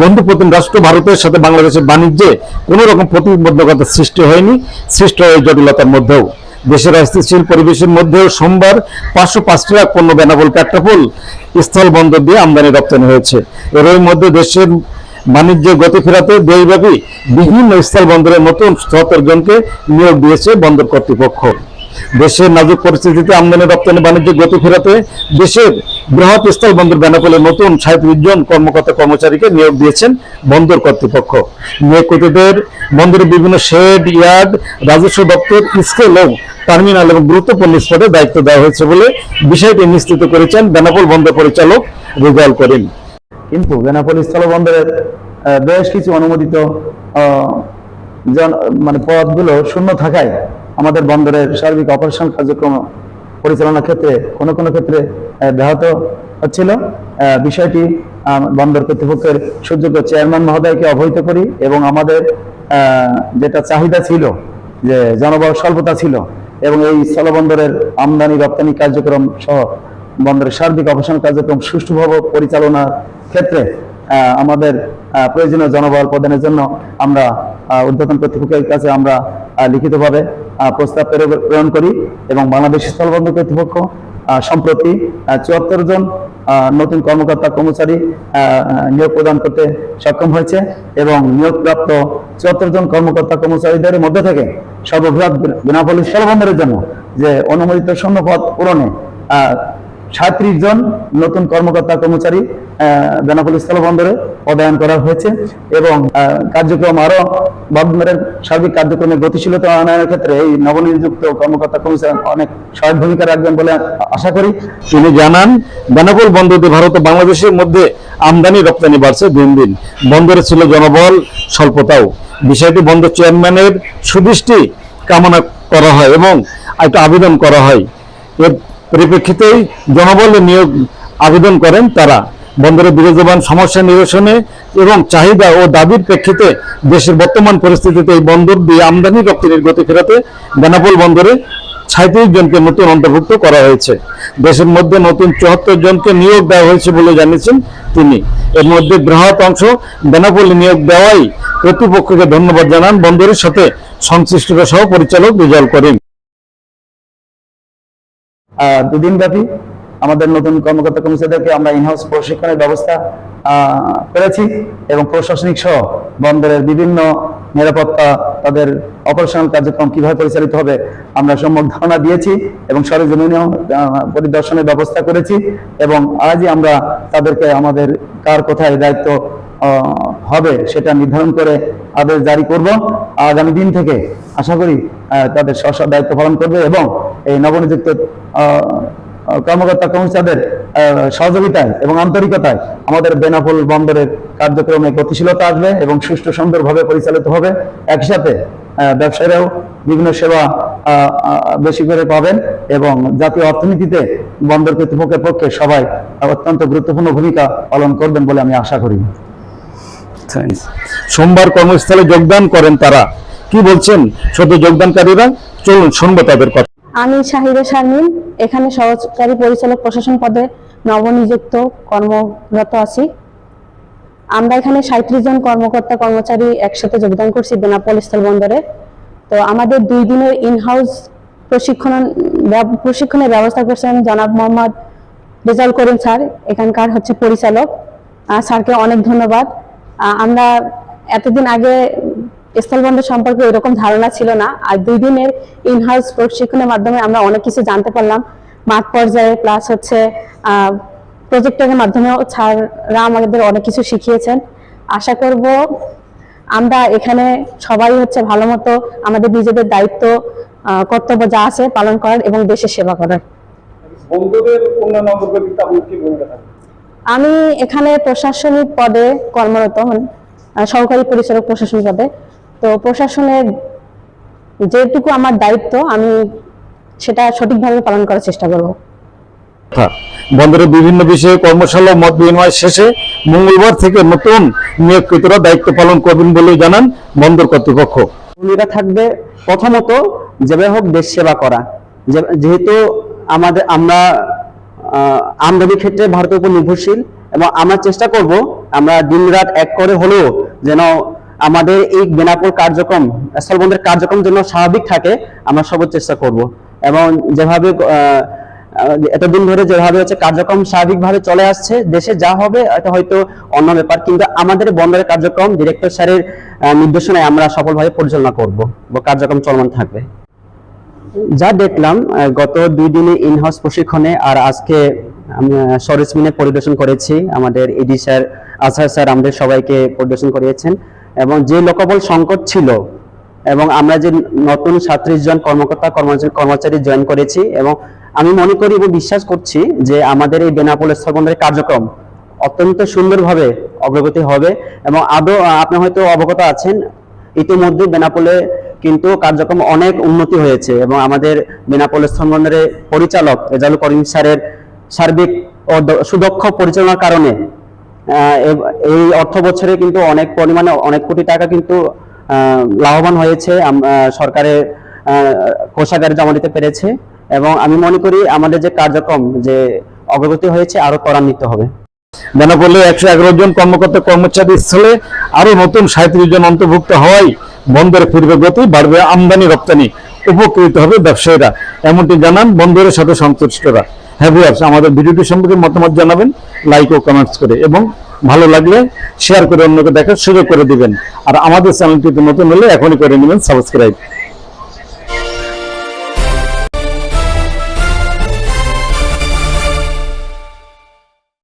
বন্ধুপ্রতিম রাষ্ট্র ভারতের সাথে বাংলাদেশের বাণিজ্যে কোনো রকম প্রতিবন্ধকতা সৃষ্টি হয়নি, সৃষ্টি হয় জটিলতার মধ্যেও। দেশের অস্থিতিশীল পরিবেশের মধ্যেও সোমবার পাঁচশো পাঁচ ট্রাক পণ্য বেনাবল পেট্রাপোল স্থল বন্দর দিয়ে আমদানি রপ্তানি হয়েছে। এর মধ্যে দেশের বাণিজ্য গতি ফেরাতে দেশব্যাপী বিভিন্ন স্থল বন্দরের নতুন সত্তর জনকে নিয়োগ দিয়েছে বন্দর কর্তৃপক্ষ। দেশের নাজুক পরিস্থিতিতে আমদানি রপ্তানি বাণিজ্য গতি ফেরাতে দেশের বৃহৎ স্থল বন্দর বেনাপোলের নতুন সাঁত্রিশ জন কর্মকর্তা কর্মচারীকে নিয়োগ দিয়েছেন বন্দর কর্তৃপক্ষ। নিয়োগকৃতদের বন্দরের বিভিন্ন শেড ইয়ার্ড রাজস্ব দপ্তর স্কেল ও টার্মিনাল এবং গুরুত্বপূর্ণ স্পটে দায়িত্ব দেওয়া হয়েছে বলে বিষয়টি নিশ্চিত করেছেন বেনাপোল বন্দর পরিচালক রেজাউল করিম। কিন্তু বেনাপোল স্থলবন্দরের আহ, বেশ কিছু অনুমোদিত মানে পদগুলো শূন্য থাকায় আমাদের বন্দরের সার্বিক অপারেশন কার্যক্রম পরিচালনার ক্ষেত্রে কোনো কোনো ক্ষেত্রে ব্যাহত হচ্ছিল। বিষয়টি বন্দর কর্তৃপক্ষের সুযোগ্য চেয়ারম্যান মহোদয়কে অবহিত করি এবং আমাদের যেটা চাহিদা ছিল, যে জনবল স্বল্পতা ছিল এবং এই স্থলবন্দরের আমদানি রপ্তানি কার্যক্রম সহ বন্দরের সার্বিক অপারেশন কার্যক্রম সুষ্ঠুভাবে পরিচালনার ক্ষেত্রে আমাদের প্রয়োজনীয় জনবল প্রদানের জন্য আমরা ঊর্ধ্বতন কর্তৃপক্ষের কাছে আমরা লিখিতভাবে প্রস্তাব প্রেরণ- করি এবং বাংলাদেশ স্থলবন্দর কর্তৃপক্ষ সম্প্রতি চুয়াত্তর জন নতুন কর্মকর্তা কর্মচারী নিয়োগ প্রদান করতে সক্ষম হয়েছে এবং নিয়োগপ্রাপ্ত চুয়াত্তর জন কর্মকর্তা কর্মচারীদের মধ্যে থেকে সর্ববৃহৎ বেনাপোল স্থলবন্দরের জন্য যে অনুমোদিত পদ পূরণে সাঁত্রিশ জন নতুন কর্মকর্তা কর্মচারী বেনাপোল স্থলবন্দরে পদায়ন করা হয়েছে এবং কার্যক্রম আরও বন্দরের সার্বিক কার্যক্রমে গতিশীলতা আনার ক্ষেত্রে এই নবনিযুক্ত কর্মকর্তা কর্মচারী অনেক সহায়ক ভূমিকা রাখবেন বলে আশা করি। তিনি জানান, বেনাপোল বন্দর দিয়ে ভারত ও বাংলাদেশের মধ্যে আমদানি রপ্তানি বাড়ছে দিন দিন। বন্দরে ছিল জনবল, স্বল্পতাও। বিষয়টি বন্দর চেয়ারম্যানের সুদৃষ্টি কামনা করা হয় এবং একটা আবেদন করা হয়। এর পরিপ্রেক্ষিতেই জনবলের নিয়োগ আবেদন করেন তারা। বন্দরের বিরাজমান সমস্যা নিরসনে এবং চাহিদা ও দাবির প্রেক্ষিতে দেশের বর্তমান পরিস্থিতিতে এই বন্দর দিয়ে আমদানি রপ্তানির গতি ফেরাতে বেনাপোল বন্দরে সাঁত্রিশ জনকে নতুন অন্তর্ভুক্ত করা হয়েছে। দেশের মধ্যে নতুন চুয়াত্তর জনকে নিয়োগ দেওয়া হয়েছে বলে জানিয়েছেন তিনি। এর মধ্যে বৃহৎ অংশ বেনাপোলে নিয়োগ দেওয়াই কর্তৃপক্ষকে ধন্যবাদ জানান বন্দরের সাথে সংশ্লিষ্টতা সহ পরিচালক রেজাল করিম। দুদিন ব্যাপী আমাদের নতুন কর্মকর্তা কর্মচারীদেরকে আমরা ইনহাউস প্রশিক্ষণের ব্যবস্থা করেছি এবং প্রশাসনিক সহ বন্দরের বিভিন্ন নিরাপত্তা তাদের অপারেশনাল কার্যক্রম কীভাবে পরিচালিত হবে আমরা সম্যক ধারণা দিয়েছি এবং আহ, পরিদর্শনের ব্যবস্থা করেছি এবং আজই আমরা তাদেরকে আমাদের কার কোথায় দায়িত্ব হবে, সেটা নির্ধারণ করে আদেশ জারি করব। আগামী দিন থেকে আশা করি তাদের স্ব দায়িত্ব পালন করবে এবং এই নবনিযুক্ত কর্মকর্তা কর্মচারীদের সহযোগিতায় এবং আন্তরিকতায় আমাদের বেনাপোল বন্দরের কার্যক্রমে গতিশীলতা আসবে এবং সুষ্ঠু, সুন্দরভাবে পরিচালিত হবে। একই সাথে ব্যবসায়ীরাও বিভিন্ন সেবা বেশি করে পাবেন এবং জাতীয় অর্থনীতিতে বন্দর কর্তৃপক্ষের পক্ষে সবাই অত্যন্ত গুরুত্বপূর্ণ ভূমিকা পালন করবেন বলে আমি আশা করি। সোমবার কর্মস্থলে যোগদান করেন তারা। কি বলছেন সদ্য যোগদানকারীরা? চলুন শুনব তাদের কথা। আমি শাহিদা শারমিন, এখানে সহকারী পরিচালক প্রশাসন পদে নবনিযুক্ত কর্মরত আছি। আমরা এখানে সাঁত্রিশ জন কর্মকর্তা কর্মচারী একসাথে যোগদান করছি বেনাপোল স্থলবন্দরে তো আমাদের দুই দিনের ইনহাউস প্রশিক্ষণ প্রশিক্ষণের ব্যবস্থা করছেন জনাব মোহাম্মদ রেজাল করিম স্যার, এখানকার হচ্ছে পরিচালক। স্যারকে অনেক ধন্যবাদ। আমরা এতদিন আগে স্থলবন্দর সম্পর্কে এরকম ধারণা ছিল না। আর দুই দিনের ইনহাউস প্রশিক্ষণের মাধ্যমে আমরা অনেক কিছু জানতে পারলাম। মাঠ পর্যায়ে প্লাস হচ্ছে প্রজেক্টরের মাধ্যমেও স্যাররা আমাদের অনেক কিছু শিখিয়েছেন। আশা করব আমরা এখানে সবাই হচ্ছে ভালো মতো আমাদের নিজেদের দায়িত্ব কর্তব্য যা আছে পালন করার এবং দেশের সেবা করার। বন্ধুদের থাকবে আমি এখানে প্রশাসনিক পদে কর্মরত হন সহকারী পরিচালক প্রশাসনিক পদে। তো প্রশাসনের যেটুকু আমার দায়িত্ব আমি সেটা সঠিকভাবে পালন করার চেষ্টা করব। বন্দরের বিভিন্ন বিষয়ে কর্মশালা মত বিনিময় শেষে মঙ্গলবার থেকে নতুন নিয়োগকৃতরা দায়িত্ব পালন করবেন বলে জানান বন্দর কর্তৃপক্ষ। ভূমিকা থাকবে প্রথমত যেভাবে হোক দেশ সেবা করা। যেহেতু আমাদের আমরা আমদানির ক্ষেত্রে ভারতের উপর নির্ভরশীল এবং আমরা চেষ্টা করব আমরা দিনরাত এক করে হলেও যেন আমাদের এই বেনাপুর কার্যক্রম স্থলবন্দরের কার্যক্রম যেন স্বাভাবিক থাকে, আমরা সর্বোচ্চ চেষ্টা করব। এবং যেভাবে এতদিন ধরে যেভাবে হচ্ছে কার্যক্রম স্বাভাবিকভাবে চলে আসছে, দেশে যা হবে, এটা হয়তো অন্য ব্যাপার, কিন্তু আমাদের বন্দরের কার্যক্রম ডিরেক্টর স্যারের নির্দেশনায় আমরা সফলভাবে পরিচালনা করব বা কার্যক্রম চলমান থাকবে। যা দেখলাম গত দুই দিনে ইনহাউস প্রশিক্ষণে আর আজকে আমি আহ, সরেজমিনে পরিদর্শন করেছি। আমাদের এডি স্যার আজহার স্যার আমাদের সবাইকে পরিদর্শন করিয়েছেন। এবং যে লোকবল সংকট ছিল এবং আমরা যে নতুন সাতত্রিশ জন কর্মকর্তা কর্মচারী জয়েন করেছি এবং আমি মনে করি এবং বিশ্বাস করছি যে আমাদের এই বেনাপোল স্থলবন্দরের কার্যক্রম অত্যন্ত সুন্দরভাবে অগ্রগতি হবে এবং আদৌ আপনি হয়তো অবগত আছেন ইতিমধ্যে বেনাপোলে কিন্তু কার্যক্রম অনেক উন্নতি হয়েছে এবং আমাদের বেনাপোল স্থলবন্দরের পরিচালক রেজাউল করিম স্যারের সার্বিক ও সুদক্ষ পরিচালনার কারণে এই অর্থ বছরে কিন্তু অনেক পরিমাণে অনেক কোটি টাকা কিন্তু লাভবান হয়েছে। সরকারের কোষাগারে জমা দিতে পেরেছে এবং আমি মনে করি আমাদের যে কার্যক্রম যে অগ্রগতি হয়েছে আরও ত্বরান্বিত হবে। বেনাপোলে একশো এগারো জন কর্মকর্তা কর্মচারী স্থলে আরও নতুন সাঁত্রিশ জন অন্তর্ভুক্ত হওয়ায় বন্দরে ফিরবে গতি বাড়বে আমদানি রপ্তানি। উপকৃত হবে ব্যবসায়ীরা। এমনটি জানান বন্দরের সাথে সংশ্লিষ্টরা। হ্যাঁ ভিউয়ার্স, আমাদের ভিডিওটি সম্পর্কে মতামত জানাবেন লাইক ও কমেন্টস করে। এবং ভালো লাগলে শেয়ার করে অন্যকে দেখার সুযোগ করে দিবেন। আর আমাদের চ্যানেলটিতে নতুন হলে এখনই করে নেবেন সাবস্ক্রাইব